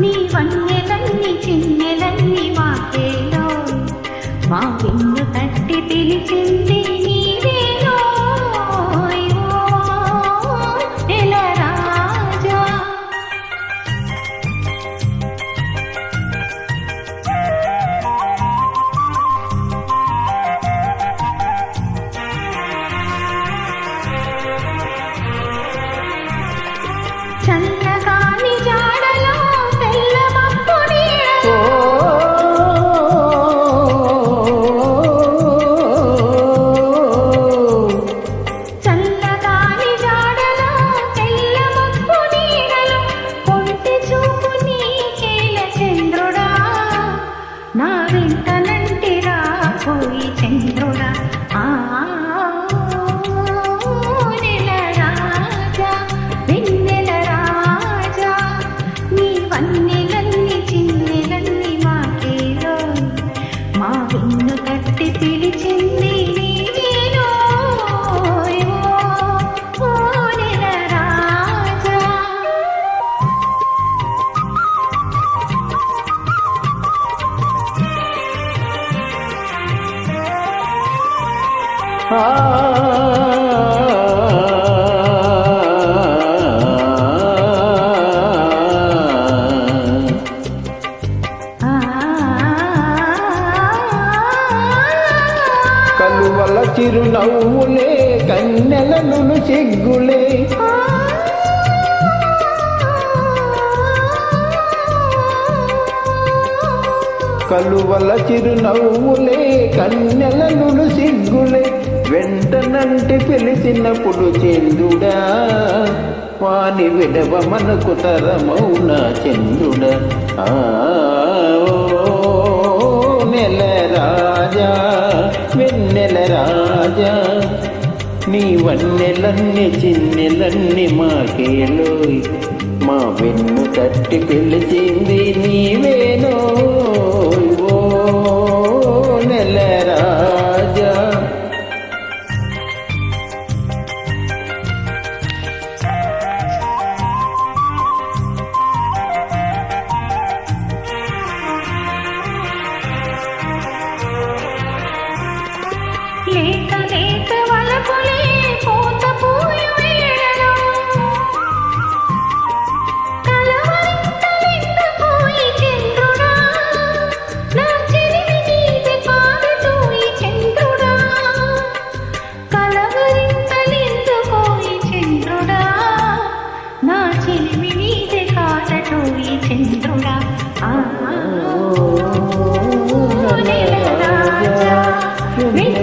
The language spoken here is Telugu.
నీ వన్నెలన్ని చిన్నెలన్నీ మాకేలో. మా విన్ను తట్టి పిలిచింది నీవేనో? రాజా. చల్లగాని నా వెంట కలువల చిరునవ్వులే కన్నెలను సిగ్గులే. కలువల చిరునవ్వులే కన్నెలను ఎంతనంటే పిలిచినప్పుడు చందుడా వాని విడవ మనకు తరమౌన చందుడా ఆ నెల రాజా వెన్నెల రాజా. నీ వన్నెలన్ని చిన్నెలన్ని మాకేలోయ్ మా వెన్ను తట్టి పిలిచింది నీవేనో